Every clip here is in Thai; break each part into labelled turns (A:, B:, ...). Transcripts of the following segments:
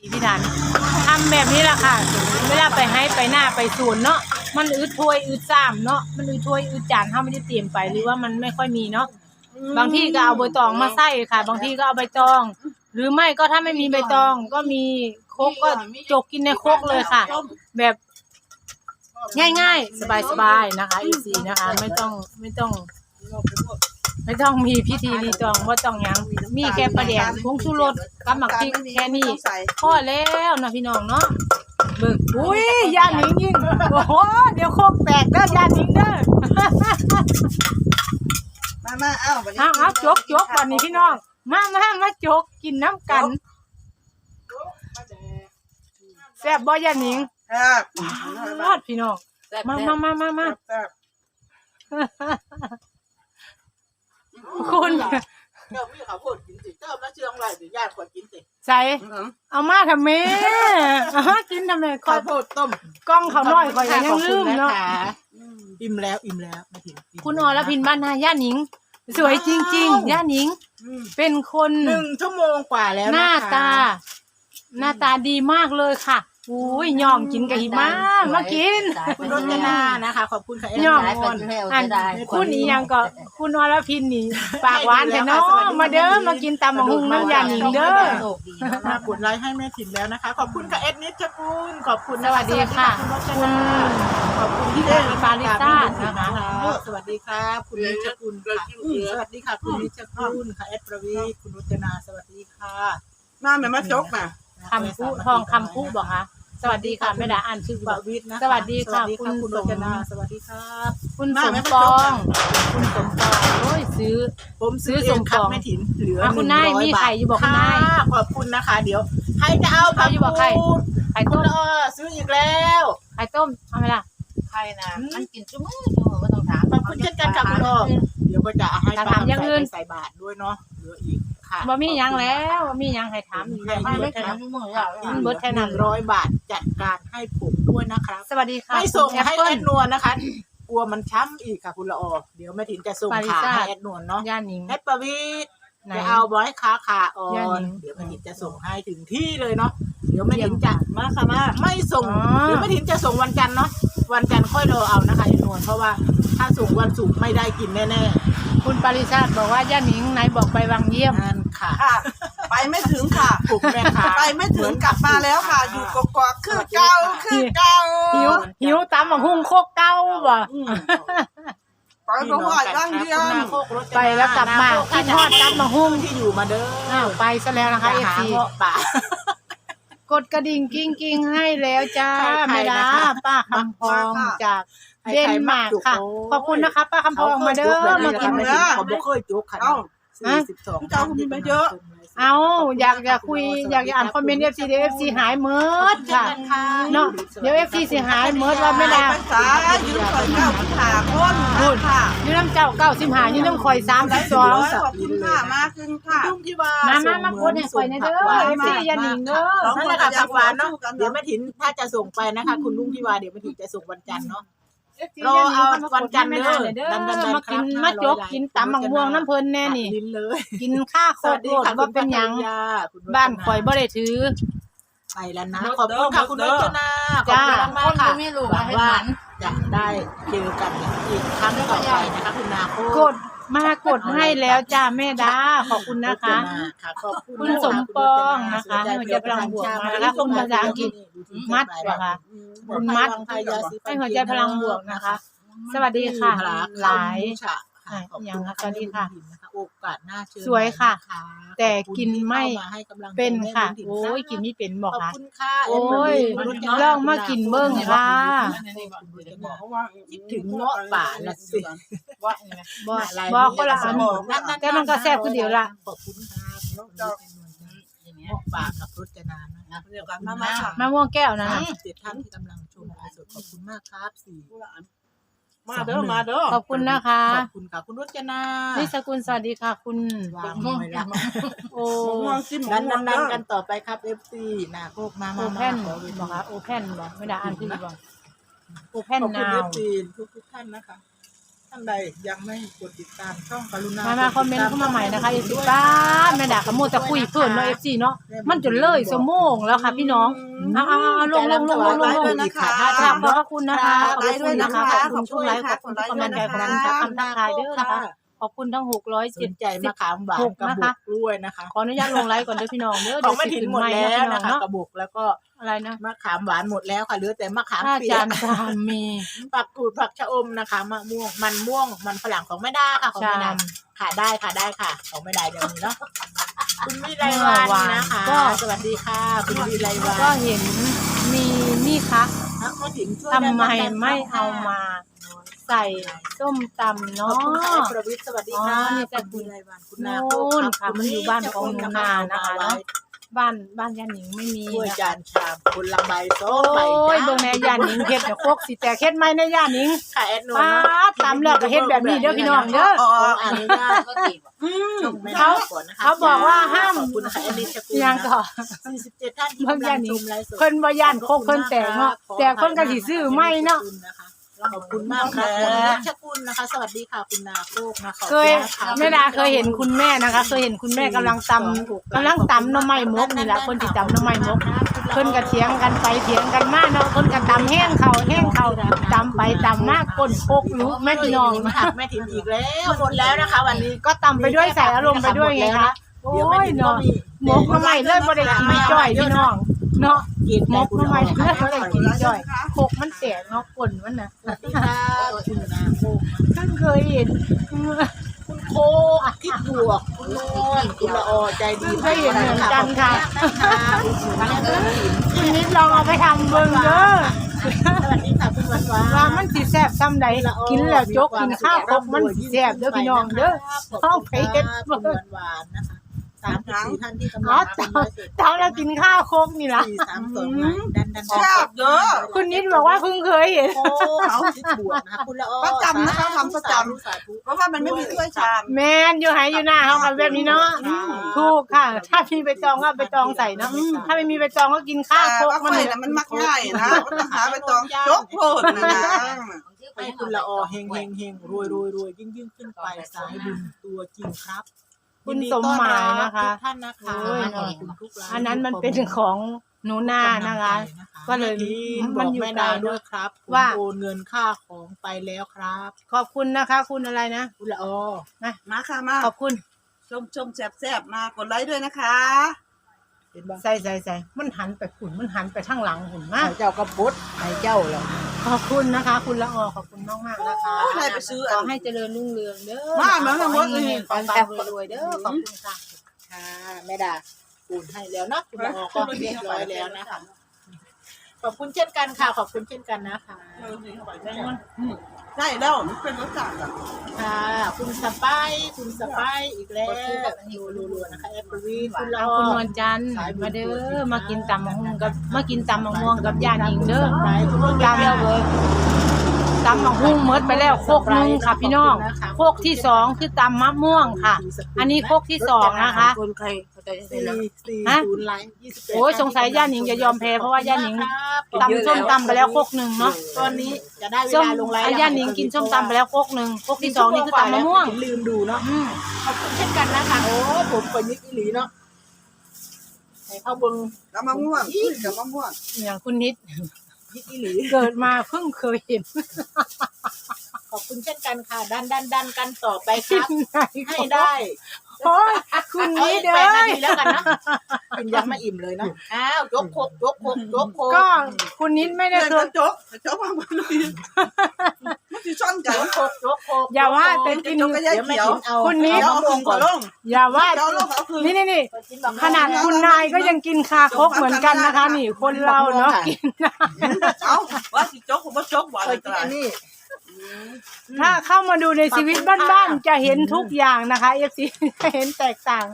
A: พี่ดันทำแบบนี้ละค่ะ เวลาไปให้ไปหน้าไปศูนย์เนาะมันอืดถ้วยอืดจามเนาะมันอืดถ้วยอืดจานถ้าไม่ได้เตรียมไปหรือว่ามันไม่ค่อยมีเนาะบางที่ก็เอาใบตองมาใส่ค่ะ บางที่ก็เอาใบตอง หรือไม่ก็ถ้าไม่มีใบตองก็มีโคกก็จกกินในโคกเลยค่ะ แบบ ง่ายๆ สบายๆนะคะอีซีนะคะ ไม่ต้องไม่ต้อง ไม่ต้องมีพิธีรีตองว่าต้องหยังมีแค่ประเดี๋ยวผงชูรสกับหมักพริกแค่นี้พอแล้วนะพี่น้องเนาะเบิ่งอุ้ยยาหนิงยิงโอ้โหเดี๋ยวโคกแตกเด้อยาหนิงเด้อ
B: มามาเอ้าวันนี้
A: เอาเอาจกจกวันนี้พี่น้องมามามาจกกินน้ำกันแซ่บบ่ยาหนิง
B: ครับ
A: รอดพี่น้องมามามามามา
B: ครับ
A: คุณ
C: เจ้ามีข้าวโพดกินสิเจ้ามาเชื่องไว้สิญาติขอกินสิ
A: ใส่เอามาทำไมเอามากินทำไมคอ
C: ข้าวยโพดต้ม
A: กล้องเขาน้อยคอยยังลืมเนาะ
C: อิ่มแล้วอิ่มแล้วมาถึง
A: คุณอรพินบ้านนาย่าหนิง สวยจริง ๆ ย่าหนิง เป็นคน
C: หนึ่งชั่วโมงกว่าแล้ว
A: หน้า
C: นะคะ
A: ตา หน้าตาดีมากเลยค่ะ อุ้ยยอมกินกะหิมามากิน
C: คุณรจนานะคะ ขอบคุณค่ะเอ็น
A: ย่อม
C: มอน
A: อันคุณอีหยังก็คุณอรพินนี่ปากหวานแต่เนาะมาเด้อมากินตำมะฮุงน้ำยาหนิงเด้อ
C: มากดไลค์ให้แม่ถิ่นแล้วนะคะ ขอบคุณค่ะเอ็ดนิชกุลขอบคุณ
A: สวัสดีค่ะ
C: คุณรจ
A: คุณ
C: นาขอบคุณที่
A: ได้ปาริซ่านะคะ
C: สวัสดีครับคุณนิชกุลค่ะอืมสวัสดีค่ะ คุณนิชกุลค่ะเอ็ดประวีคุณรจนาสวัสดีค่ะ
B: มาแม่มาจกมา
A: คำพูทองคำพูบอกค่ะสวัสดีค่ะแม่ดาอ่านชื่อ
C: ป
A: บอก
C: วิทย์นะคะ
A: สวัสดีค่ะ
C: สวัสดี
A: คุ
C: ค่ะ
A: ณ
C: คุณ
A: ส
C: ร
A: ม
C: จนาสวัสดีครับ
A: คุณ
C: มา
A: สม
C: แม่
A: ปอง
C: คุณสมปอง
A: โอ้ยซื้อ
C: ผมซื้อ
A: ซื้อ
C: เองครับ
A: ส่งของ
C: แม่ถิ่นเหลือ
A: อะคุณนาย
C: 100
A: มีไข่อยู่บอกคุณนายะ
C: ขอบคุณนะคะ เดี๋ยวใครจะเอา
A: เอาอยู่บอกใคร
C: พูด
A: ไข่
C: คุ
A: ต้
C: ณ
A: ม
C: เออซื้ออีกแล้ว
A: ไข่ต้มเอาไหมล่ะ
D: ใครนะมันกินชั่วโมงชั่วโมงก็ต้องถาม
C: ขอบคุณเช่นกันค่ะคุณออเดี๋ยวก็จะให้
A: จะ
C: ป้า
A: ถามอย่างอื่น
C: ใส่บาทด้วยเนาะเหลืออีก ค่ะ
A: บ่มีหยังแล้วบ่มีหยังให้ถามอีกแล้ว
D: ไม่ไม่ถามชั่วโมงยาว
A: มันเบิดแค่
C: ห
A: นั้
C: นึ่
A: น
C: งร้อยบาทจัดการให้ผมด้วยนะครับ
A: สวัสดีค่ะ
C: ไม่ส่ง
A: คุณแอป
C: ให้
A: เปิ้
C: แอ
A: ล
C: ดนวลนะคะ กลัวมันช้ำอีกค่ะคุณละออเดี๋ยวแม่ถิ่นจะส่ง
A: ปาริ
C: ขา
A: ซ่า
C: ให้แอดนวลเนาะ
A: ย่าหนิง
C: แอดประวิทย์
A: ไหน
C: จะเอาไว้ขาขาอ่อย่า
A: นหนิง
C: เดี๋ยวแม่ถิ่นจะส่งให้ถึงที่เลยเนาะเดี๋ยวแม่ถิ่นจะ
B: มาค่ะมา
C: ไม่ส่ง
A: อ๋อ
C: หรือแม่ถิ่นจะส่งวันจันทร์เนาะวันจันทร์ค่อยรอเอานะคะแอดนวลเพราะว่าถ้าส่งวันศุกร์ไม่ได้กินแน่
A: คุณปริชาติบอกว่าย่าหนิงไหนบอกไปวังเยี่ยม
C: ๆนั่นค่ะ
B: ค่ะ ไปไม่ถึงค่ะ
C: ผมแม่ค้า
B: ไปไม่ถึงกลับมาแล้วค่ะ อยู่กกอกคือเก่าคือเก่า
A: หิวหิวตำบักหุ่งโคกเก้าบ่
B: อืมไปเพราะว่าย่างเดียว
C: คุณนาโคกรจนา
A: ไปแล้วกลับมาคิดฮอดตำบักหุ่ง
C: ที่อยู่มาเด้อ
A: อ้าวไปซะแล้วนะคะ
C: หา
A: FC
C: เงาะป่า
A: กดกระดิ่งกิ้งกิ้งให้แล้วจ้า
C: ใครๆ
A: แม่ดา
C: นะคะ
A: ป้าคำพองจาก
C: ใครๆ
A: เดนมาร์กค่ะ
C: มักจุก
A: ขอบคุณนะคะป้าคำพองมาเด้อมากิน
C: เนื้
A: เนื้
C: อ
A: อ
C: เขาบอกเคยจุกค่ะ
B: เอ้า
C: สี่สิบสอง
B: เจ้าคุณมีมาเยอะ
A: เอาอยากอยากคุยอยากจะอ่านคอมเมนต์เอฟซีเดี๋ยวเอฟซีหายเมิดค่ะเนาะเดี๋ยว FC สิหายเมิดว่าไม่ได้
B: ภาษายืมคนเก้าพิธาคน
A: พูด
B: ค่ะ
A: อยู่น้ำเจ้าเก้าสิบหาอยู่น้ำคอยสามสิบสอง
B: ขอบคุณค่ะมากขึ้นค่ะ
C: ลุงที่ว่า
A: มา
C: มา
A: มามาโพสต์ให้ข่อยหน่อยเด้อ FC อย่าหนีเด้อ
C: นั่นแหละค่ะผักหวานเนาะเดี๋ยวแม่ถินถ้าจะส่งไปนะคะ คุณลุงที่ว่าเดี๋ยวแม่ถินจะส่งวันจันทร์เนาะ รอเอาวันจันทร์เด้อ
A: เด้อ
C: ดันๆๆ
A: มากิน
C: ครับ
A: มาจก
C: 500
A: กินตำบักม่วงน้ำเพลินแน่นี่
C: ลิ้นเลย
A: กินข้าโคตรโลดว่าเป็นหยัง บ้านข่อยบ่ได้ถือ
C: ไปแล้วนะ ขอบคุณค่ะคุณรจนาขอบ
A: จ้า
C: คุณมาก
D: คน
C: ๆค่ะ
D: ก็ไม่รู้
C: หวั
D: ว่างให้
C: ว่า
D: มัน
C: จะได้เจอกันอีกครั้งต่อไปนะคะคุณนาโค
A: กด มากดให้แล้วจ้าแม่ดาขอบคุณนะคะ
C: ค่ะขอบคุณ
A: คุณสมปองนะคะให้หัวใจพลังบวกมาแล้วคุณภาษาอังกฤษมัดเหรอคะคุณมัดให้หัวใจพลังบวกนะคะ สวัสดีค่ะหลาย
C: ค่ะ
A: อย่างค่ะสวัสดีค่ะ
C: โอกาสหน้าเชิญ
A: สวยค่ะ
C: น
A: แต่กินไม่
C: ขอบคุณที่ข้าาให้กำลังใจ
A: เป็นค่ะ
C: แม่บุญถิ่
A: โอ้ยกินไม่เป็นบอก
C: ขอบ
A: ค่ะ
C: คุณค่ะ
A: โอ้ยลองมากินเบิ่งค่ะ
C: คิดถึงเงาะป่าละสิ
D: ว่าอย่างไร
A: บ่บ่คนละอันแต่มันก็แซ่บคือเดียวละ
C: ขอบคุณค่ะเงาะป่ากับรจนานะ
B: เดี๋ยวกันมามาค่ะ
A: มะม่วงแก้วนะ
C: เจ็ดท่านที่กำลังชมไลฟ์สดขอบคุณมากครับสี่
B: มาเด้อมาเด้อ
A: ขอบคุณนะคะ
C: ขอบคุณค่ะคุณรจนา
A: นิสกุลสวัสดีค่ะคุณ
C: วางไว้ละ
A: โอ้
B: มองซิม
C: ดัน
B: ม
C: ดั
B: อง
C: น
B: เด้
C: ดัน
B: อ
C: กันต่อไปครับ FC นะพวกมา
A: โอ
C: มา
A: เพ
C: มานขอเว
A: บอก
C: ที
A: ค่ะโอเพนบอกไม่ได้อ่านที่บอกโอเพน
C: ขอบคุณ
A: นาว
C: FC ทุกทุกๆท่านนะคะ ท่านใดยังไม่กดติดตามช่องกรุณา
A: มามาคอมเมนต์เข้ามาใหม่นะคะเอฟซีป้าแม่ดากับโมจะคุยเพื่อนเนาะเอฟซีเนาะมันจนเลยสมงแล้วค่ะพี่น้องเอาเอาเอาลงลงลงลงลงลง
B: นะคะ
A: ขอบพระคุณนะคะขอบ
B: ไล
A: พระ
B: ค์ด้
A: คุ
B: วย
A: ณ
B: นะ
A: นะคะ
B: คะ
A: ขอบคุณช่วงไลฟ์ขอบคุณทุกกำลังใจขอบคุณทุกคำทักทายด้วยนะคะ ขอบคุณทั้งหกร้อย
C: ส
A: เจ็ด
C: นใจมะขามหวาน
A: หก
C: กระ
A: นะ
C: บุ
A: คะ
C: กกล้วยนะคะ
A: ขออนุญาตลงไลฟ์ก่อนเด้อพี่น้องเด้อ
C: ข
A: เดี๋
C: อยง
A: ว
C: แม่
A: สิ
C: ถิ่น
A: ขึ้น
C: หมด
A: ใหม่
C: แล้
A: นะพี่น้อง
C: วนะคะ
A: เนาะ
C: กระบุกแล้วก็
A: อะไรนะ
C: มะขามหวานหมดแล้วค่ะเหลือแต่มะขาม
A: ถ้า
C: เปีย
A: จากนจานมี
C: ผักกูดผักชะอมนะคะมะม่วงมันม่วงมันฝรั่งของแม่ดาค่ะของ
A: จา
C: แม่ดานค่ะได้ค่ะได้ค่ะ ของแม่ดาเดี๋ยวนี้เนาะคุณวิไลวันนะคะ
A: ก็
C: สวัสดีค่ะ คุณวิไลวัน
A: ก็เห็นมีนี่ค่ะ
C: แม่ถิ่นช่วย
A: ทำไม
C: ดันๆ
A: ไม่เอามา ใส่ส้มตำ
C: ขอบ
A: เนาะ
C: คุณค่ะประวิทย์สวัสดีค่ะ
A: อ๋อนี่จะ
C: คุณวิไลวันคุณ
A: โน่
C: นาโคน
A: ค่ะมันอยู่บ้านของหนูนานะคะเนาะบ้านบ้านยานหนิงไม่มี
C: ถ้วย
A: นะ
C: จา
A: คะ
C: นชามคนละใบโซ่
A: โอ้
C: ใบ
A: ยเบิ่งในยานหนิงเฮ็ดเดี๋ยวโคกสิแต่เฮ็ดไหมในยานหนิง
C: ค่ะแอดนูน
A: ป้า
C: เนาะ
A: ดตำแล้วก็เฮ็ดแบบนี้เด้อพี่น้องเด้อ
C: ขออนุญาต
D: ก็ติด
C: ชมแม่
A: เขา
C: ดก่อนนะคะ
A: เขาบอกว่าห้าม
C: ขอบคุณนะคะแอดลิชกุล
A: ยังก่อ
C: 47ท่านที่
A: เบิ่ง
C: กำ
A: ยา
C: ลั
A: น
C: ง
A: หนิ
C: ช
A: ง
C: มไลฟ์สด
A: เพิ่นบ่ย่านโคกเพิ่นแต่เนาะแต่เพิ่นก็สิซื้อไหมเนาะ
C: ขอบคุณ มากครับคุณรัชกุลนะคะ สวัสดีค่ะคุณนาโคกนะคะ
A: เคยแม่ดาเคยเห็นคุณแม่นะคะ เคยเห็นคุณแม่กำลังตำกำลังตำหน่อไม้มกนี่แหละคนที่ตำหน่อไม้มกเพิ่นก็เถียงกันไปเถียงกันมาเนาะเพิ่นก็ตำแห้งเขาแห้งเขาตำไปตำมาก้นโคกรู้แม่พี่น้อง
C: ค่ะแม่ถิ่นอีกแล้วหมดแล้วนะคะ วันนี้
A: ก็ตำไปด้วยใส่อารมณ์ไปด้วยไงคะโอ้
C: เดี๋ยวแม่
A: ย
C: ถิ่นก็
A: เนาะ
C: มี
A: หมกหน่อไม้เลิศบ่ได้กินจ้อยพี่น้อง เนาะ
C: กิน
A: หมกหน่อไม้เลิศบ่ได้กินจ้อย
B: นะคะ
A: โคกมันแตกเนาะก้นมันน่ะ
C: สวัสดีค่ะคุณนาโคก
A: เพิ่งเคยเห็น
C: คุณโคกคิดบวกคุณนวลคุณละออใจดี
A: เคยเห็นเหมือนกันค่ะ
C: ขอบคุณค่ะ
A: คุณนิดลองเอาไปทำเบิ่งเด้อ
C: สวัสดีค่ะคุณวันวา
A: ว่ามันสิแซ่บซ้ำใดกินแล้วจกกินข้าวครบมันสิแซ่บเด้อพี่น้องเด้อเอาไปเฮ็ด
C: คุ
A: เบิ่
C: ณ
A: ง
C: วันวานนะคะ สามสิบสี่ท่านที่กำลั
A: อ๋องเจ้าเจ้าแล้วกินข้าวครบนี่ล่ะ
C: สี่สามสองดันดัน
B: แซ่บเด้อ
A: คุณนิดบอกว่าเพิ่งเคยเห็น
C: โอ้เขาคิดบวกนะคะคุณละออ
B: ประจำนะคะทำประจำ
C: สาธุ
B: เพราะว่ามันไม่มีถ้วยชาม
A: แมนอยู่ไหอยู่หน้าเฮากับแบบนี้เนาะถูกค่ะ ถ้ามีใบตองก็เอาใบตองใส่เนาะถ้าไม่มีใบตองก็กินข้าว
B: แต่
A: โคก
B: ว่า
A: มัน
B: ไฟ
A: เลย
B: น่ะมันมักง่ายนะว่าต้องหาไปตองจกโพดนะนะ
C: ให้คุณละออเฮงเฮงเฮงรวยรวยรวยยิ่งยิ่งขึ้นไปสายบุญตัวจริงครับ
A: คุณสมหมายนะคะ
C: ทุกท่านนะคะ
A: โอ้ย
C: ขอบคุณทุกไลค์
A: อันนั้นมันเป็นของหนูนานะคะ ก็เลย
C: มั
A: มันน
C: อ
A: อยู่ยู่
C: ไกล
A: ไกล
C: ด้วยครับผม
A: ว่า
C: โอนเงินค่าของไปแล้วครับ
A: ขอบคุณนะคะ คุณอะไรนะ
C: คุณละออ
B: มาค่ะมา
A: ขอบคุณ
B: ชมชมแซ่บๆมากดไลค์ด้วยนะคะ
C: เห็นบ้าง
A: ใส่ใส่ใส่มันหันไปขุนมันหันไปข้างหลังขุนมาก
C: เจ้าก็บดให้เจ้าแล้ว
A: ขอบคุณนะคะ คุณละออขอบคุณมากมากๆนะคะ
B: โอ้ยให้ไปซื้อ
A: ข
B: อั
A: อนให้เจริญรุ่งเรืองเด้อ
B: มาเหมือนกันหมดเลย
A: ขอให้ปังๆรวยๆเด้อขอบคุณค่ะ
C: ค่ะแม่ดาปูนให้แล้วนะคุณละออก็เรียบร้อยแล้วนะคะ ขอบคุณเช่นกันค่ะ ขอบคุณเช่นกันนะคะ
B: ได้แล้วมันเป็นรสจัดอะ
C: ค่ะคุณสไปซ์คุณสไปซ์อีกแล้วรัวๆนะคะแอปเปิลวีคุณละ
A: เอา
C: อ
A: คุณน
C: อ
A: วลจันทร์มาเด้อมากินตำมะฮุงกับมากินตำมะม่วงกับย่านิงเด้อตำแล้วเลยตำมะฮุงเมดไปแล้วโคกหนึงค่ะพี่น้องโคกที่สองคือตำมะม่วงค่ะ อันนี้โคกที่สองนะคะ
D: คนใคร เขาจะ
C: สี่สี่
A: ฮะ
C: ศูนย์ไลค์ยี่สิบเอ็ด
A: โอ้ยสงสัยย่านิงจะยอมแพ้เพราะว่าย่านิงตำส้มตำไปแล้วโคกหนึ่งเนาะ
C: ตอนนี้จะได้เว
A: ส้ม
C: ลาลงไลน์
A: อาย่านิงกินส้มตำไปแล้วโคกหนึ่งโคกที่สองนี่คือตำมะม่วง
C: ลืมดูเนาะ
A: อืม
C: ขอบคุณเช่นกันนะคะโอ้ยผมเป็นนิกอีหลีเนาะให้เข้าเบิ้ง
B: แล้วมะม่วงอุ้ยกับมะม่วง
A: อย่างคุณนิด
C: นิกอีหลี
A: เกิดมาเพิ่งเคยเห็น
C: ขอบคุณเช่นกันค่ะ ดันดันดันกันต่อไปครับ ให้ได้
A: โอ้ยคุณนิด
C: แป
A: เอ้
C: ดนายทีแล้วกันนะกินยังไม่อิ่มเลยเนาะอ้าวยกโคกยกโคกยกโคก
A: ก็คุณนิดไม่ได้
B: เดิน
A: เค
B: ก
A: ย
B: ระจกกระจกมาบนเลยมันสิซ่อนกัน
C: ยกโคกยกโคก
A: อย่าว่าแต่
B: กระ
A: กิน
B: จกก็ยาย
C: เดี๋ยวไม่
B: เขียว
C: กินเอา
A: คุณนิด
B: เดี๋ยวเอาลงก่อนลง
A: อย่าว่า
B: เดี๋ยวเอาลงเอาคืน
A: นี่นี่นี่ขนาดคุณนายก็ยังกินคาคกเหมือนกันนะคะ นี่คนเราเนาะกินนะ
B: เอาว่าสิจกผมว่าจกบ่
C: เค
B: เลยย
C: กินอันนี้
A: ถ้าเข้ามาดูในชีวิตบ้านๆจะเห็นทุกอย่างนะคะเอฟซีจะเห็นแตกต่าง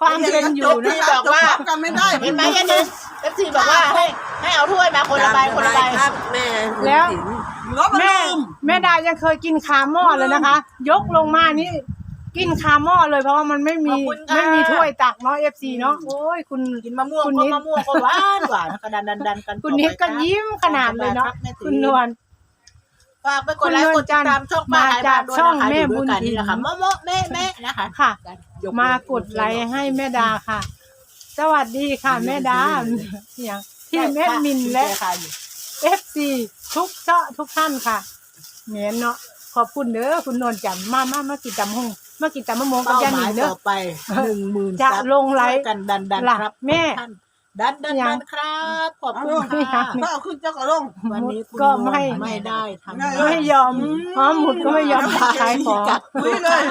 A: ความเป็นอยู่นะ
B: จกพร้อมกันไม่ได้
C: เห็นไหมยันนึงเอฟซีบอกว่าให้ให้เอาถ้วยมาคนละใบคนละใบ
D: ครับแม่
A: แล้ว
B: รถมัน
A: แม่
B: ลืม
A: แม่ดายังเคยกินคาหม้อเลยนะคะ ยกลงมานี่กินคาหม้อเลยเพราะว่ามันไม่มีไม่มีถ้วยตักเนาะเอฟซีเนาะโอ้ยคุณ
C: กินมะม่วง
A: คุณ
C: ก็
A: นิด
C: มะม่วงก็หวานหวานก็ดันดันดันกัน
A: คุณนิดก็ยิ้มขนาดเลยเนาะคุณนวล
C: ฝฝากไปกดไลค์กดติดตามช่องป้าไทยบ้านด้วย
A: มาจากช่อง
C: นะคะ
A: แม่
C: อยู่ด้วยกัน
A: บุญถิ่น
C: นี่แหละค่ะโมโมแม่แม่นะคะ
A: ค่ะ มากดไลค์ให้แม่ดาค่ะ สวัสดีค่ะ แม่ดาเสียงที่แม่มินและ
C: ค่ะอยู่
A: เอฟซีทุกเจาะทุกท่านค่ะเหมียนเนาะขอบคุณเด้อคุณนนท์จันมามามากินจำหงมากินจำมะม่วงกับ
C: เป้ายาห
A: หนิ
C: มาย
A: งเด้อ
C: ต่อไปหนึ่งหมื่น
A: จะลงไลฟ์
C: กันดันดัน
A: ล่ะ
C: ครับ
A: แม่
C: ท่าน ดันดัน
A: ยั
C: ดั
A: ง
C: นครับ ขอบคุณ
A: ไม่
C: ค่ะ
A: ยัง
B: ก็เอาขึ้นเจ้าก็ลง
C: วันนี้คุณ
A: ก็ไม่
C: ไม่ได้ทำ
B: ไม่
A: ไม่ยอมหอมหมุดก็ไม่ยอมขายของ
C: กัด
B: คุยเลย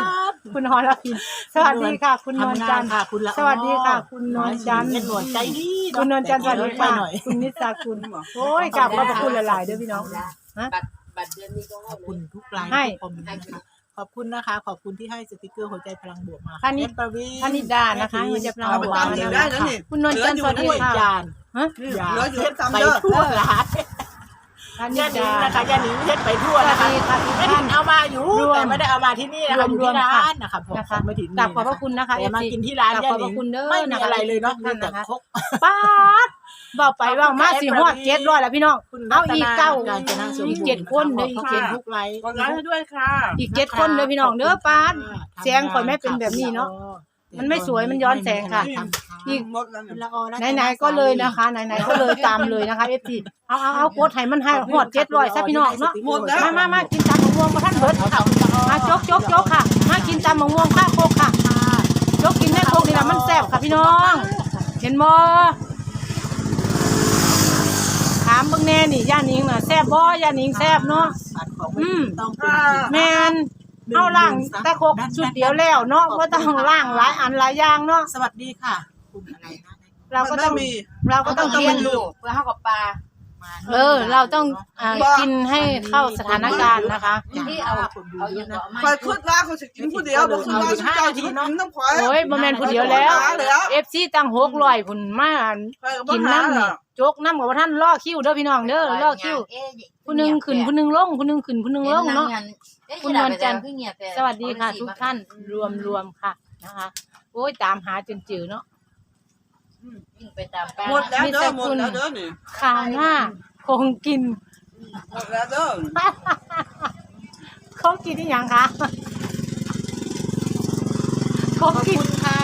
A: คุณฮอลพินสวัสดีค่ะ คุณนนท์
C: ทำ
A: จั
C: งาน
A: นทร์
C: ค่ะคุณละ
A: สวัสดีค่ะ คุณนวลจันทร์
C: เป็นหนวลใจดี
A: คุณนนท์จันทร์สวัสดี
C: ไป
A: ค่ะ
C: หน่อย
A: คุณนิสาคุณโอ้ยกลับขอบพระคุณหลายๆเด้อพี่น้องฮะ
D: บัตรบัตรเดือนนี้ก็
C: ขอบคุณทุกไลน์
A: ให้
C: ทุกคอมเมนต์นะคะ ขอบคุณนะคะ ขอบคุณที่ให้สติกเกอร์หัวใจพลังบวกมา
A: พานิ
C: เอ็มประวี
A: พานิดานะคะหัวใจพลัง
B: เอา
A: บ
B: ไป
A: วก
B: ตามอีกได้แล้วนี่
A: คุณนนท์จันทร์สวัสดี
C: ด้วย
A: ค่ะ
C: จาน
A: ฮะ
B: เหลืออยู่
C: เฮ็ด
B: ตาม
C: ไป
B: เด้อ
C: ทั่วร้าน
A: พานิ
C: ย่าหนิง
A: ดา
C: นะคะย่าหนิงเฮ็ดไปทั่ว
A: สวั
C: นะ
A: ส
C: คะ
A: ดีค่ะทุก
C: ไม่
A: ท่า
C: ถิ
A: น
C: นเอามาอยู่
A: รวม
C: แต่ไม่ได้เอามาที่นี่นะคะอยู่
A: รว
C: ที่
A: มๆ
C: ร้า
A: ค่ะ
C: นนะคะผม
A: นะคะ
C: ไม่ถิน
A: กลับขอบพระคุณนะคะ
C: แต่มา
A: FC
C: กินที่ร้าน
A: กลับ
C: ย่า
A: ขอบ
C: ห
A: พ
C: นิ
A: ระ
C: ง
A: คุณเด้อ
C: ไม่มี
A: นะคะ
C: อะไรเลยเนาะ
A: ทุ
C: มี
A: กท่าน
C: แต่
A: นะคะ
C: ครก
A: ป้าด เบาไปเบามาสิฮอดเจ็ดร้อยแล้วพี่น้อง
C: คุณ
A: เอาอีกเก้า
C: การจนาสมบูรณ์
A: อีกเจ็ดคนเด้ออีก
C: ขบ
A: เจ็ด
C: ณทุกไลค์
B: กดไลค์ให้ด้วยค่ะ
A: อีกเจ็ดคนเด้อพี่น้องเด้อป้าดแสงข่อยไม่เป็นแบบนี้เนาะมันไม่สวยมันย้อนแสงค่ะ
C: อีก
B: หมดแล้ว
C: คุณ
B: เนี่ย
C: ละออรัตา
A: ไหนๆก็เลยนะคะไหนๆก็เลยตามเลยนะคะเอฟซีเอาเอาเอากดให้มันให้หอดเจ็ดร้อยซะพี่น้องเนาะ
B: หมดแล้ว
A: มามามากินตามมะม่วงมาท่านเบิร์ดมาจกจกจกค่ะ มากินตามมะม่วงข้าวโคกค่ะจกกินแม่โคกนี่ละมันแซ่บค่ะพี่น้อง เห็นบ่ถาม เบิ่งแน่นี่ย่านิงน่ะแซ่บบ่ย่านิงแซ่บเนาะ อืม
C: ต้องเป็น
A: แม่นเอาล่างแต่โคกชุดเดียวแล้วเนาะบ่ต้องล่างหลายอันหลายอย่างเนาะ
C: สวัสดีค่ะ คุณอะไรนะ
A: เราก็ต้อง
B: มันไม่มี
A: เราก็ต้องเรียนรู้
D: เพื่อเข้ากับปลา
C: มา
A: เออ เราต้องอ่ากินให้เข้าสถานการณ์นะคะ
D: ที่เอาเอาอย่างก็ไม่
B: คอยพูดว่าเขาจะกินผู้เดียวบอกคือว่าสุดเจ้าที่น้ำน้ำควาย
A: โอ้ยบ่แม่นผู้เดียวแล้วเอฟซีตั้งหกร้อยพุ่นมากินน้ำนี่โจกน้ำกับว่าท่านล่อคิวเด้อพี่น้องเด้อล่อคิวผู้หนึงขึ้นผู้หนึงลงผู้หนึงขึ้นผู้หนึงลงเนาะคุณนวลจันทร์สวัสดีค่ะ ทุกท่านรวมรวมค่ะนะคะโอ้ยตามหาจนเจอเนาะ
D: วิ่งไปตามปลา
B: หมดแล้วเด้อหมดแล้วเด้อนี่
A: ข้าวหน้าคงกิน
B: หมดแล้วเด้อ
A: เขากินที่ยังคะเขา
C: ขอบ
A: กิน
C: คุณค่ะ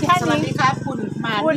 A: แค่
C: สวัส
A: นี้
C: ดีครับคุณมา
A: คุณ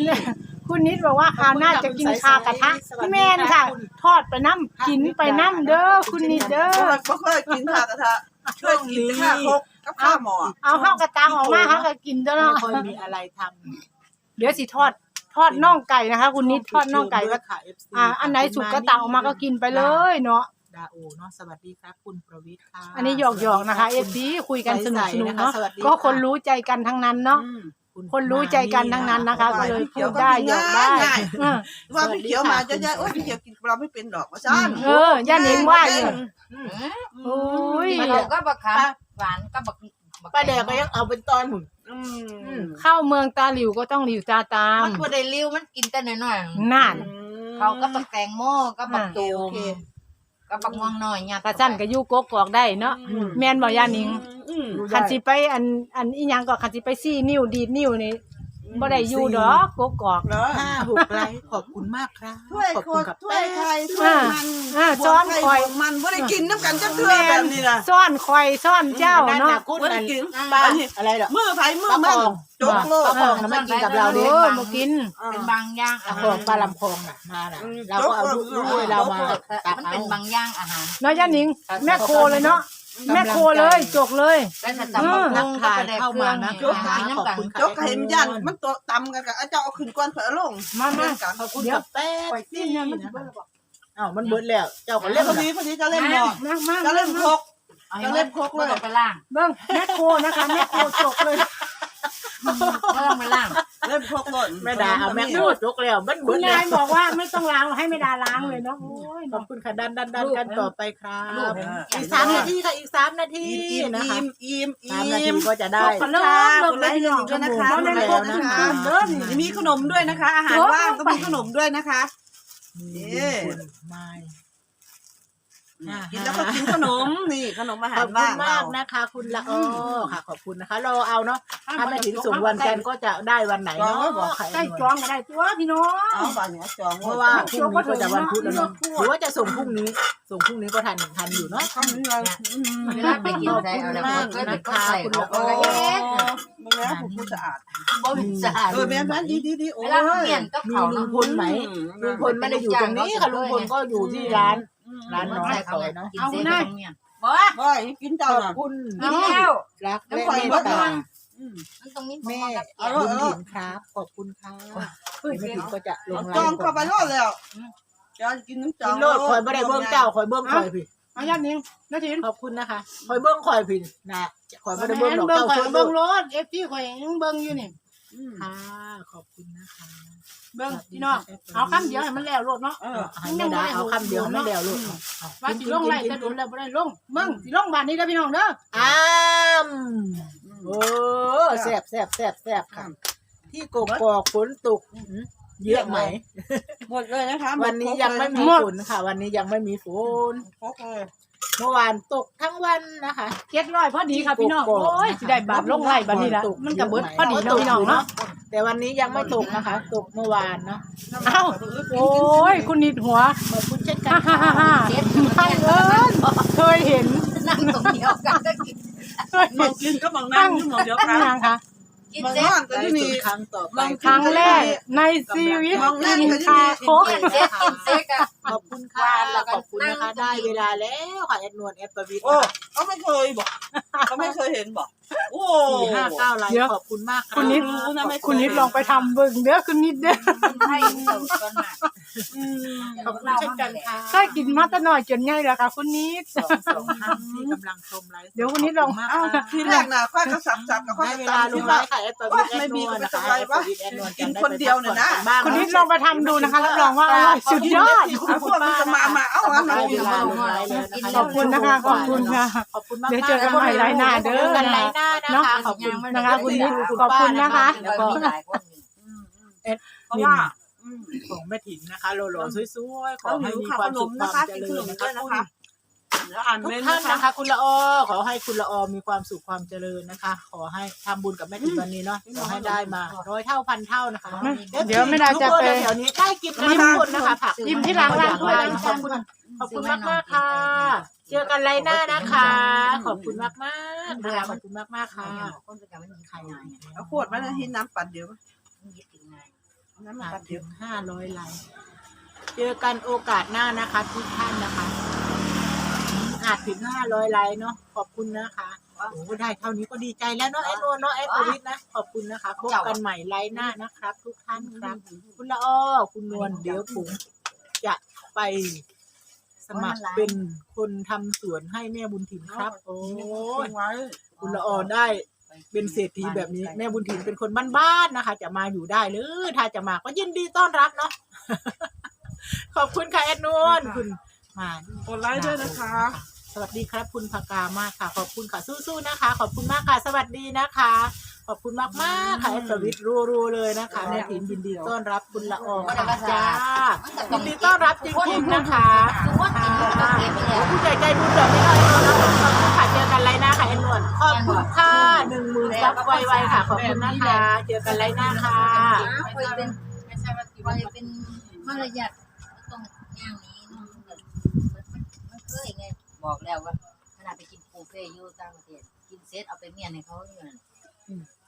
A: คุณนิดบอกว่าคราวหน้าจะกินคากระทะพี่แม่นค่ะ ทอดไปน้ำกินไปน้ำเด้อคุณนิดเด้อ เรา
B: ก็เคยกินข้าวกระทะช่วยกินข้าวคกกับข้าวหมอ
A: เอาข้าวกระตังออกมาเขาก็กินเด้อ
C: ไม่
A: เนาะ
C: ค่อยมีอะไรทำ
A: เดี๋ยวสิทอดทอดน่องไก่นะคะำคุณนิดทอดน่องไก่ก็
C: ค่ะ FC
A: อ่า อันไหนสุกก็ตักออกมาก็กินไปเลยเนาะ
C: ดาโอเนาะสวัสดีครับคุณประวิทย์ค่ะ
A: อันนี้หยอกหยอกๆนะคะเอฟซีคุยกันสนุกสนุกเนาะ
C: สวัสดีค่ะ
A: ก็คนรู้ใจกันทั้งนั้นเนาะ
B: อืม
C: คุณ
A: คนรู้ใจกันทั้งนั้นนะคะ ก็เลยพูดได้หยอกได้
B: ง่าย
A: เออ
B: ว่าพี่เขียวมาจะๆโอ้ยพี่เขียวกินเราไม่เป็นดอกว่าซ่าน
A: เออย่าหนิงว่าอยู่โอ้ย
D: เราก็บักขามหวานก็บัก
C: ป้าแดงก็ยังเอาเป็นตอนหมุน
B: อืม
A: เข้าเมืองตาหลิวก็ต้องหลิวตาตาม
D: มันบ่ได้ริ้วมันกินแต่น้อย
A: นั่น
D: ๆเขาก็บักแตงโมก็บักตูมก็บักม่วงน้อยเนี่ย
A: ตาสั้นก็อยู่กกอกได้เนาะแม่นบ่ย่าหนิง
B: อืม
A: คันสิไปอันอันอีหยังก็คันสิไปซี่นิ้วดีดนิ้วนี่ บ่ได้อยู่ดอกกกอก
B: เหรอ
C: ห้าหกไลค์ขอบคุณมากครับ
B: ถ้วย
C: ขอบ
B: โค
C: คุณ
B: ตร
C: ครับ
B: ถ้วยไทยถ้วยมัน
A: อ่าซ้อนคอย
B: มันบ่ได้กินน้ำกันจักเทื่อแบบนี้ล่ะ
A: ซ่อนคอยซ่อนเจ้า
C: นั่น
A: เนาะ
C: น่ะคุณ
B: บ่ได้
C: นั่น
B: กิน
C: ป้าอะไรเหรอ
B: มือไผมือมันจกโล
C: ป้า
B: ด
C: พองน่ะมากินกับเรา
A: เอ
C: เด้
A: อบ่กิน
D: เป็นบางอย่าง
C: ป้า
D: อา
C: พ
D: หา
C: อง
D: ร
C: ป้าลำพองน่ะมาน่ะเราก็เอาลูกด้วยเรามาตัก
D: มัน
C: เอา
D: เป็นบางอย่างอาหาร
A: เนาะย่าหนิง แม่โคเลยเนาะ แม่โคเลย จกเลย
D: แล้วถ้าตำบักหุ่งก็ไปได้เครื่องนี่กินน้ำกัน
B: จกให้มันยันมันตัวต่ำกันกับอาเจ้าเอาขึ้นก่อนเผื่อลง
A: มามา
C: ขอบคุณกับแป๊บซี่อ้าวมันเบิดแล้ว เจ้าก็
B: เล่
C: เล่
B: น
C: น
B: พอดีพอดีจะเล่นหมอ
A: มามา
B: จะเล่นคก
D: เอาให้มันบ่ต้องไปล่าง
A: เบิ่งแม่โคนะคะแม่โคจกเลย
D: บ่ต้องไปล่าง
B: เล่นคกก่อน
C: แม่ดาเอาแม่พูดยกแล้วมัน
A: คุ
C: เบิ
A: ณ
C: ดแล้
A: นายวบอกว่าไม่ต้องล้างให้ไม่ดาล้างเลยเนาะโอ้ย
C: ขอบคุณค่ะดันดันดันกันต่อไปครั
D: ลู
C: บ
D: ก
C: อีกสามนาทีค่ะอีกสามนาที
B: อิ่ม
C: นะคะ
B: อิ่มอิ่ม
C: สามนาที
B: อิ่ม
C: ก็จะได้
B: ขอบคุณค่ะกดไลค์ให้หนึ่งด้วยนะคะ
A: เพราะแม่โคจกเด้อนี่
B: มีขนมด้วยนะคะ อาหารว่างก็มีขนมด้วยนะคะ
C: นี่คุณไม้
B: กินแล้วก็กินขนมนี่ขนมอา
C: ข
B: หา
C: อ
B: ร
C: บคุ
B: บ้า
C: ณ
B: ง
C: มาก
B: เรา
C: นะคะ คุณละอ้อค่ะ ขอบคุณนะคะเราเอาเนาะถ้าไม่ถึงส่งวันจันทร์ก็จะได้วันไหนเนาะบอกใคร
A: ใกล้จองก็ได้ตัวพี่น้อง
B: เอาบ้านเนี้ยจอง
C: เพราะว่าพรุ่งนี้ก็จะวันพุธแล้วเนาะหรือว่าจะส่งพรุ่งนี้ ส่งพรุ่งนี้ก็ทันทันอยู่เนาะ
B: ทำเรา
D: เวลาไปกินได้เอาแล้วก็เป็นก็ใส่เขาก็เอ๊ะ
B: มึงแล้วผมพูดสะอาด
D: บ่มีสะอาด
B: เออแม่บ้านดีดีดีโอ้
D: เวยลาเขาเปลี่ยนก็
C: มี
D: เขา
C: ลุ
D: เนาะ
C: งพลไหม ลุงพลไม่ได้อยู่ตรงนี้ค่ะลุงพลก็อยู่ที่ร้าน ร้านน้อง
D: ใส่
C: ซ
D: เขา
C: อยเนาะ
D: กินเสร็จตรงเนี่ยบ่
B: บ่อยกิน
C: ข
B: เจ้า
C: อบ
B: น่ะ
C: คุณ
D: กินแล้ว
C: รักและ
B: น้ำข่อย
C: เม
B: เบิ
C: ต
B: ด
C: ตา
B: เลย
D: มันตรงนี้
C: แม่
B: เอา
C: บุญ
B: เอา
C: ถิ่นครับขอบคุณค่ะเดี๋ยวแม่ถิ่นก็จะลงไล
B: จอง
C: น์
B: เข้าไปรอดแล้วจองกินน้ำจอ
C: กิ
B: ง
C: นโลดคอยไม่ได้เบิ้งเจ้าคอยเบิ้งคอยพี่
A: เอาญาตินิ้งนาทีน
C: ขอบคุณนะคะคอยเบิ้งคอยพี่นะคอยไม่ได้เบิ้งหรอก
A: เบิ่ง
C: เจ้า
A: ข่อย
C: ช่วย
A: เบิ่
C: เบิ้
A: ง
C: ง
A: รถเอฟซีข่อยยังเบิ่งอยู่นี่
C: ค่ะ ขอบคุณนะคะ
A: เบิ่งพี่น้องเอาคำเดียวให้มันแล้วรถเนาะ
B: เออ
C: ให้ไม่ได้เอาคำเดียวไม่เดียวลูก
A: ว่าสิลงไรจะโดนแล้วบ่ได้ลงเบิ่งสิลงบ้านนี้เด้อพี่น้องเด้อ
C: อ้ามโอ้แซ่บแซ่บแซ่บแซ่บค่ะ ที่กกอกฝนตกเยอะไหม
B: หมดเลยนะคะ
C: วันนี้ยังไม่มีฝนค่ะ วันนี้ยังไม่มีฝน
B: พกเลย
C: เมื่อวานตกทั้งวันนะคะ
A: เจ็ดร้อยพอดีค่ะพี่น้องโอ้ยสิได้บาทลงไรบัดนี้ละมันก็เบิดพอดีเนาะพี่น้องเนาะ
C: แต่วันนี้ยังไม่ตกนะคะ ตกเมื่อวานเนาะ
A: เอ้าโอ้ยคุณนิดหัว
C: ขอบคุณเช่นกัน
A: ฮ่าฮ่าฮ่า
D: เจ็ด
A: บังเอิญเคยเห็น
D: นั่งตรงเดียวกันก็กิน
A: เคย
B: มอ
A: เห็
B: ง
A: น
B: กินก็มองนั่งอยู่มองเดียว
A: ตั้ง
B: กัน
A: นานค่ะ
D: กิน
B: มอง
D: เสร็จ
B: นอนก็
C: ได้
B: ที่
C: สุ
B: นี่
C: ดครั้งต่อไป
A: ครั้งแรกในชีวิต
B: มองนั่ง
A: กิน
B: ก็ที่
A: คา
B: นี่
A: โคก
D: กินเสร็จกินเสร็จอะ
C: ขอบคุณค่ะขอบคุณนะคะได้เวลาแล้วค่ะแอดนวลแอดประวิทย์
B: โอ้เขาไม่เคยบอกเขาไม่เคยเห็นบอกโอ้
C: สี่ห้าเก้าไลค์ขอบคุณมากค่ะ
A: คุณนิดคุณนิดลองไปทำเบิ่งเด้อคุณนิดเด้อ
D: ให้เติมก่อนมา
C: ขอบคุณเช่นกันค่ะ
A: ถ้ากินมาแตะหน่อยจนใหญ่แล้วค่ะคุณนิด
C: สองสองท่านที่กำลังชมไลฟ์
A: เดี๋ยวคุณนิดลอง
C: มาก
B: เอา
C: ค่ะ
B: ทีแรกน่ะค่อยก็สับสับกับค่อย
C: ได้
B: ก็
C: เว
B: ตา
C: ลามล
B: ที่
C: งไล
B: ว่า
C: ฟ์ค่ะแอดประวิทย์แอดนวลนะคะแอดประวิทย์แอดนวลจะได้ไปพักผ่อนบ้าง
A: คุณนิดลองไปทำดูนะคะรับรองว่าอร่อยสุดยอด
B: คุณพวกมันจะมามาเอาอัน
C: ได้
B: นั้น
C: เวลาลงไลฟ์แล้วนะคะ
A: ขอบคุณนะคะขอบคุณค่ะ
C: ขอบคุณมาก
A: เดี๋ยวเจอกันใหม่ไลฟ์หน้าเด้อ
C: เจอกันไลฟ์หน้านะคะขอบคุณ
A: นะคะคุณนิดขอบคุณนะคะ
D: แล้วก็มีหลายคนอยู่
B: เพราะว่า
C: ของแม่ถิ่นนะคะโลๆสวยๆขอ
B: เรา
C: ให้
B: หิว
C: มี
B: ข่าว
C: ควา
B: ข
C: ม
B: น
C: สุ
B: ม
C: ขค
B: นะ
C: วาม
B: คะ
C: เจ
B: กิน
C: ริ
B: ข
C: ญ
B: นม
C: นะ
B: ด้
C: คะ
B: วยนะคะเดี๋ยวอ่าน
C: ทุ
B: เม
C: ก
B: น
C: ท่าน
B: นะคะ
C: นะคะ คุณละออขอให้คุณละออมีความสุขความเจริญนะคะ ขอให้ทำบุญกับแม่ถิ่นวันนี้เนาะขอให้ได้มาร้อยเท่าพันเท่านะคะ
A: เดี๋ยวไม่ได้จะไป
C: แถวนี้ได้กินกันทุกคนนะคะผัก
A: อิ่มที่ร้านร้านถ้วย
C: ขอบคุณขอบคุณมากมากๆค่ะ เจอกันไลน์หน้านะคะ ขอบคุณมากมากๆนะคะขอบคุณมากมากๆค่ะ
D: คนประจำไม่มีใครงาน
B: เอาขวดมาให้น้ำปัดเดี๋ยว
D: ยึดถึงงา น
B: น้ำ
C: อา
B: ปั
C: จ
B: ด
C: ถึ
B: เดี๋ยว
C: งห้าร้อยไลน์เจอกันโอกาสหน้านะคะ ทุกท่านนะคะ อาจถึงห้าร้อยไลน์เนาะขอบคุณนะคะโอ้โหได้เท่านี้ก็ดีใจแล้วเนาะไอ้นวลเนาะไอ้ประวิทย์นะขอบคุณนะคะพบกันใหม่ไลน์หน้านะครับ ทุกท่านครับคุณละอ้อคุณนวลเดี๋ยวผมจะไปสมัครเป็นคนทำสวนให้แม่บุญถิ่นครับ โอ้ย
B: ไว้
C: คุณละออได้ เป็นเศรษฐีแบบนี้แม่บุญถิ่นเป็นคนบ้านๆนะคะ จะมาอยู่ได้หรือถ้าจะมาก็ยินดีต้อนรับเนาะขอบคุณค่ะแอดนวลคุณมา
B: กดไลค์ด้วยนะคะ
C: สวัสดีครับคุณพากามากค่ะ ขอบคุณค่ะสู้ๆนะคะ ขอบคุณมากค่ะ สวัสดีนะคะ ขอบคุณมากมากๆค่ะแอดสวิตรัวๆเลยนะคะแม่ถิ่นยินดีต้อนรับคุณละออค่ะจ้ายินดีต้อนรับจริงๆนะคะ
D: ทุกคนกินก็เก็บไปแล้ว
C: ผู้ใหญ่ใจบุญแบบนี้เราเอาแล้วขอบคุณค่ะเจอ กันไรหน้าค่ะไอ้นวลขอบคุณค่ะหนึ่งหมื่นซับไวๆค่ะ ขอบคุณนะคะ เจอกันไรหน้าค่ะ
D: เคยเป็นไม่ใช่ว่าเคยเป็นมารยาทต้องย่างนี้เนาะมันเคยไงบอกแล้วว่าขนาดไปกินปูเฟ่อยู่ต่างประเทศกินเซตเอาไปเมียนให้เขาอยู่นั่น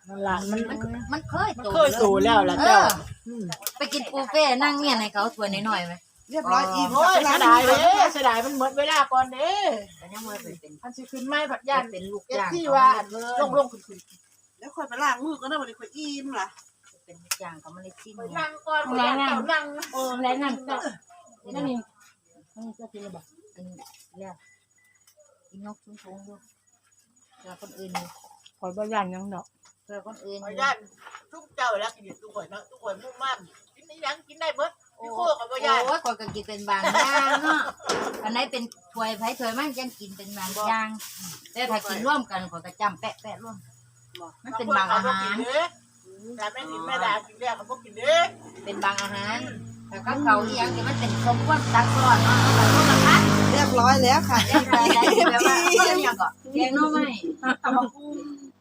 C: นั่นละมัน
D: มันมันเคย
C: เคยสูแล้วล่ะเจ้าอืม
D: ไปกินปูเฟ่นั่งเมียนให้เขาถ้วยน้อยๆไหม
B: เรียบร้อยอิ่ม
C: โอ้ยเสียดายเลยเสียดายมันหมดเวลาก่อนเด้
D: แต่ยังไม่เป็น
C: พันสิขึ้นไม่ผัดยั
D: ยั
C: น
D: นเป็นลูก
C: เอ็ด
D: จ้าง
C: ที่ว่าลงลงขึ้นขึ้น
B: แล้วค่อยไปล้างมือก็ได้วันนี้ค่อยอิ่มล่ะ
D: เป็นลูกจ้างเขาไม่ได้ชิม
C: นั่งก่อนผัดยันเจ้านั่ง
A: เออแล้วนั่นก็นั่นนี่นี่ก็คือแบบ
D: เป็นเรียกกินนกชุ่มๆด้วยเพื่อคนอื่น
A: ขอยบ่ย่านยังดอก
D: เพื่อคนอื่น
C: ผัดยันทุกเจ้าแล้วกินทุกคนเนาะทุกคนมุ่งมั่นกินนี่ยังกินได้เบิด พี่โคกับผัดยัน
D: โอ้ยคนก็กินเป็นบางอย่างเนาะอันไหนเป็นถ้วยไผ่ถ้วยมันยังกินเป็นบางอย่าง แต่ถ้ากินร่วมกันคนก็จำแปะแปะร่วม มันเป็นบางอาหาร
C: แต่แม่กินแม่ดากินแรกเขาก็กินเด้
D: เป็นบางอาหารแต่ก็เขาอีหยังที่มันเป็นสมควรตักซ้อนเนาะเอาไปร่วมกันนะ
C: ย
B: เรียบร้อยแล้วค่ะ
D: ได้ได้แบบว่าเรียกก็แกงน้อไม่ตำบักหุ่ง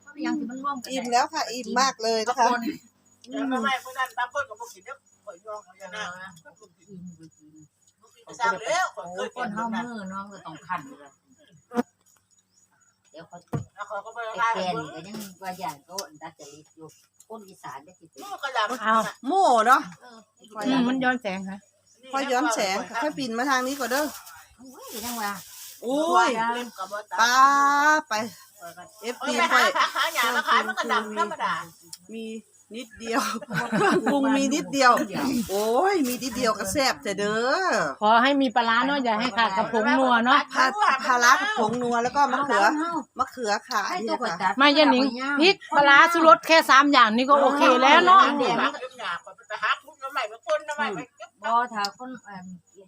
D: ก็ยังที่มันร่วมกัน
B: อิ่มแล้วค่ะอิ่มมากเลยนะคะ
C: แล้วทำไมเมื่อนั้นบางคนก็บอกกินเนี่ยข่ อยยองเขาจะน่าทราบแล้วข่อยเคย
D: ก้
C: กิ
D: น
C: น
D: เฮา
C: นะ
D: มือน้องก็ต้องขันเลยเดี๋ยวเขา
C: แล้วเขาก็ไป
D: ไป
C: ฆ่า
D: แก
C: กัน
D: นก็ยังว่าอย่างก็ดัดจริตอยู่คนอีสานได้สิ
C: ลูกกระดาษ
A: เอา
B: หมูเนาะ
A: อืมมันย้อนแสงค่ะ
B: ค่อยย้อนแสงค่ะค่อยปิ่นมาทางนี้ก่อนเด้อ
D: โอ้ยยังว่า
B: โอ้ย
C: เล่นกับบ่ตา
B: ป้าไปเอฟ
C: เออ
B: ซี
C: ไป
B: ค่
C: หา
B: อย
C: ผักหาหยามาขายมันกระดาษธรรมดา
B: มี นิดเดียวเครื่องปรุงมีนิดเดียว โอ้ย มีนิดเดียวก็แซ่บแต่เด้อ
A: ขอให้มีปลาร้าเนาะอย่าให้ขาดกระผงนัวเนาะ
B: พาพารักผงนัวแล้วก็มะเขือมะเขือขา
D: ไอ้
B: นี่
D: ตัว
B: นะ
D: ก๋วย
B: คะ
D: จั๊บ
A: ไม่ยันหนิงพริกปลาร้าสุรสแค่สามอย่างนี่ก็โอเคแล้วเนาะ
C: เดี๋ยวมันหยาบไปหาทุกน้ำใหม่มาคนน้ำใหม่ไป
D: บ่ถ้าคนเอ่อ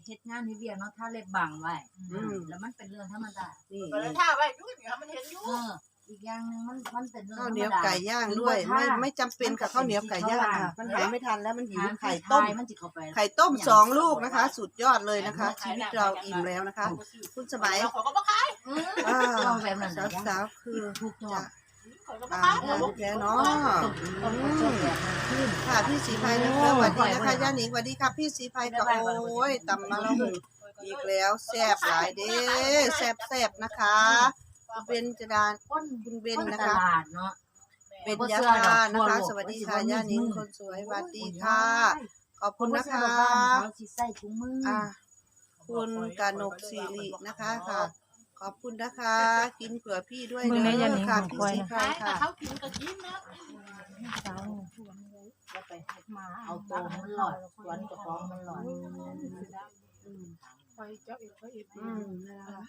D: เฮ็ดงานที่เวียเนาะถ้าเล็บบังไว้
B: อืม
D: แล้วมันเป็นเรื่องธรรมดา
B: นี่
C: ก็เลยท่าไว้ยุ่งมันเห็นยุ่
D: เอง ออีกอย่างหนึงมันมันเป็นเรื่องธร
B: ข้าว
D: รมดา
B: เหนียวไก่ย่างด้วยไม่ไม่จำเป็นกับข้าวเหนียวไก่ย่างค่ะมันหาไม่ทันแล้วมันหิวไข่ต้ม
D: มันสิเข้าไป
B: ไข่ต้มสองลูกนะคะ สุดยอดเลยนะคะ ชีวิตเราอิ่มแล้วนะคะ คุณสมัย
C: เขาก็มาขาย
D: อืม
B: อ่า
D: ลองแบบนั้น
B: สา
D: นะ
B: วสาวๆคือ
D: ถูกต้อ
B: จะ
D: ง
C: เขาก็มา
B: อ่า
C: ขาย
B: ลูกแกเนาะ
D: ต้องชอบแบบนั้นขึ้น
B: ค่ะพี่สีไพนะคะสวัสดีนะคะย่าหนิงสวัสดีค่ะพี่สีไพค่ะโอ้ยตำมาแล้วหนึ่งอีกแล้วแซ่บหลายเด้แซ่บแซ่บๆนะคะคุณ เบนจดาน
D: คน
B: คุณเบน
D: คน
B: นะ
D: ต
B: คะ
D: ลาดเนาะ
B: เบนยาคานะคะ สวัสดีค่ะย่าหนิงคนสวยสวัสดีค่ะ ขอบคุณนะคะ
D: เขาสิใส่ถุงมือ
B: อ่าคุณกนกสิรินะคะค่ะ ขอบคุณนะคะ กินเผื่อพี่ด้วย
A: มื้อนี้
B: เด้
A: ย่า
B: อ
A: หนิง
B: ค่ะ
A: ของ
B: พี่
A: ข้อย
B: สี
A: นะ
B: ไพ
C: ขาย
B: ค่ะ
C: เขากินก็กินนะ
D: เอาตัวมันหลอดสวนกระป๋องมันหลอด
B: อืมนะคะ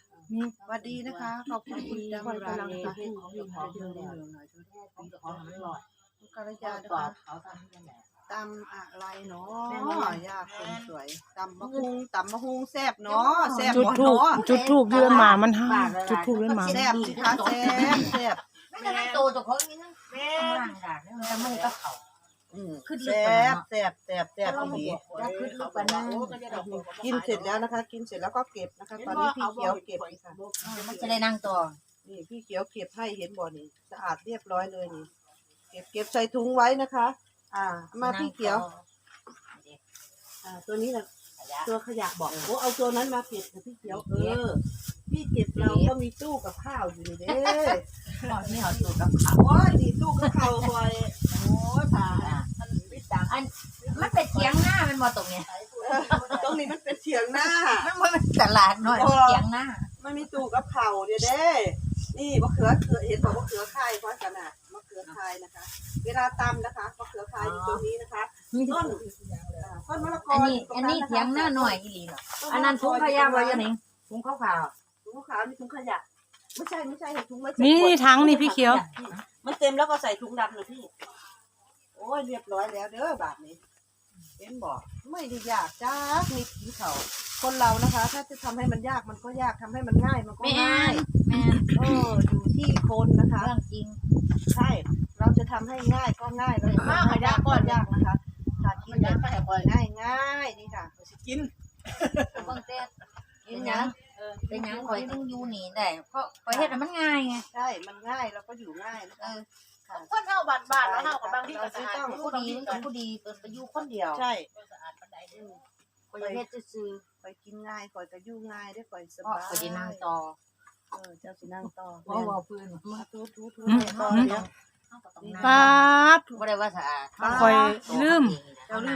B: สวัสดีนะคะ ขอบคุณคุณดำรันนะคะ
D: ของอยู่ของอยู่แล้วของกระป๋องมันหลอด
B: คุณกัลยานะ
D: ตอ
B: คะ
D: บเขาทำยังไง
B: ตำอะไรเนาะยากคนสวยตำมะฮุงตำมะฮุงแซ่บเนาะแซ่บ
A: จุด
B: บ่
A: ถูก
B: เนาะ
A: จุดถูกเยือนหมามันห้าจุดถูกเยือนหมา
B: แซ่บสิคะแซ่บแซ่บ
D: ไม่ได้โตตัวเขาอย่างนี้นั่ง
C: แม่
D: ข้างล่างด่าเนี่ยมันไม่ก็เขา
B: อืม
D: คือดี
B: แซ่บแซ่บแซ่บแซ่บอีหลี
D: แล้วคือลูกปนั่ง
B: กินเสร็จแล้วนะคะ กินเสร็จแล้วก็เก็บนะคะ ตอนนี้พี่เขียวเก็บค่ะ
D: มันจะได้นั่งตัว
B: นี่พี่เขียวเก็บให้เห็นบ่นี่สะอาดเรียบร้อยเลยนี่ เก็บเก็บใส่ถุงไว้นะคะ อ่ามาพี่เขียว อ่าตัวนี้นะตัวขยะบอกโอ้เอาตัวนั้นมาเก็บนะพี่เขียวเออ พี่เก็บเราก็มีตู้กับข้าวอยู่นี่เด้
D: นี่เอาตัวกับเขา
B: โอ้ยนี่ตู้กับข้าวคอยโอ้ยตาย
C: มันปิดดัง
D: อันมันเป็นเทียงหน้ามันมาตรงเนี้ย
B: เออตรงนี้มันเป็นเถียงหน้า
D: มันมันตลาดหน่อยเทียงหน้า
B: มันมีตู้กับข้าวเดี๋ยวเด้นี่มะเขือเขือเห็นบอกมะเขือคายเพราะขนาดมะเขือคายนะคะ เวลาตำนะคะมะเขือคายอยู่ตรงนี้นะคะต้นอ่าต้นมะละกอ
D: อันนี้
B: ยู่ตร
D: อั
B: ง
D: นนี้ะ
B: คะ
D: เทียงหน้าหน่อยอีหลีเนาะอันนั้นถุงขยะไว้ยังไงถุงขาวขาว
B: ถุง ขาวมีถุงขยะ ไม่ใช่ไม่ใช่ถุงไว้ใส่
A: นี่
B: ขวด
A: ทั้งนี่พี่เขียว
B: มันเต็มแล้วก็ใส่ถุงดำเลยพี่ โอ้ยเรียบร้อยแล้วเด้อบาทนี้เห็นบอกไม่ได้ยากจ้ามีกินเขาคนเรานะคะ ถ้าจะทำให้มันยากมันก็ยากทำให้มันง่ายมันก็
D: แม่
B: ง่าย
D: แม่
B: เอออยู่ที่คนนะคะ
D: เรื่องจริง
B: ใช่ เราจะทำให้ง่ายก็ง่ายเราจะทำให้ยากก็ยากนะคะถ้ากิน
C: มัน
B: แบ
C: ยั
B: บ
C: งไปให้ปล่อย
B: ง่ายง่ายๆนี่ค่ะ
C: กิน
D: เบิ่งเต้เป็นหยัง เป็นหยังข่อยต้องอยู่นี่ได้เพราะข่อยเฮ็ดให้มันง่ายไง
B: ใช่ มันง่ายเราก็อยู่ง่ายนะ
D: เอ
B: คะ
D: อ
C: คนเฮาบ้านบ้านแล้วเฮากับบางที่ก็สะอาด
D: ผู้ดีมันก็ผู้ดีเปิดไปอยู่คนเดียว
B: ใช่
C: สะอาดปานใด
B: อืม
D: ข่อยเฮ็ดซื่อ
B: ไปกินง่ายก่อยจะอยู่ง่ายได้ก่อยส
D: ๆเพราะ
B: บาย
D: ข่อยสินั่งต่อ
B: เออเจ้าสินั่งต่อ
D: เพราะว่าพื้น
B: มาทูทูทู
A: อืม
B: ต่อเดี๋ยว
D: เฮาก็ต้องนั่ง
A: ป๊าด
D: บ่ได้ว่าสะอาด
A: คอยลืม
B: เจ้าลืม